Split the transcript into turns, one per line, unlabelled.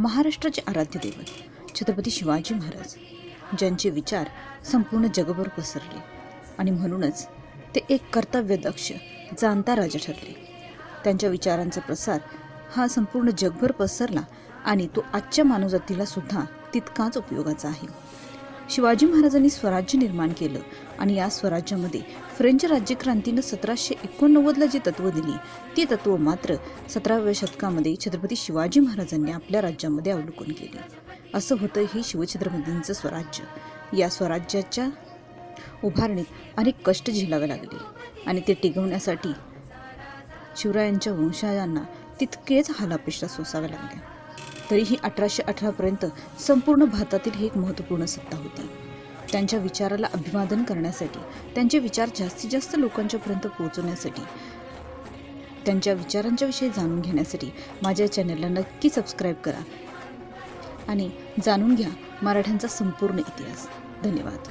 महाराष्ट्राचे आराध्य दैवत छत्रपती शिवाजी महाराज ज्यांचे विचार संपूर्ण जगभर पसरले आणि म्हणूनच ते एक कर्तव्यदक्ष जाणता राजा ठरले. त्यांच्या विचारांचा प्रसार हा संपूर्ण जगभर पसरला आणि तो आजच्या मानवजातीला सुद्धा तितकाच उपयोगाचा आहे. शिवाजी महाराजांनी स्वराज्य निर्माण केलं आणि या स्वराज्यामध्ये फ्रेंच राज्यक्रांतीनं सतराशे एकोणनव्वदला जी तत्त्व दिली ती तत्त्व मात्र सतराव्या शतकामध्ये छत्रपती शिवाजी महाराजांनी आपल्या राज्यामध्ये अवलोकन केली. असं होतं हे शिवछत्रपतींचं स्वराज्य. या स्वराज्याच्या उभारणीत अनेक कष्ट झेलावे लागले आणि ते टिकवण्यासाठी शिवरायांच्या वंशजांना तितकेच हालापेष्टा सोसाव्या लागल्या तरीही अठराशे अठरापर्यंत संपूर्ण भारतातील ही एक महत्त्वपूर्ण सत्ता होती. त्यांच्या विचाराला अभिवादन करण्यासाठी त्यांचे विचार जास्तीत जास्त लोकांच्यापर्यंत पोहोचवण्यासाठी त्यांच्या विचारांच्या विषयी जाणून घेण्यासाठी माझ्या चॅनलला नक्की सबस्क्राईब करा आणि जाणून घ्या मराठ्यांचा संपूर्ण इतिहास. धन्यवाद.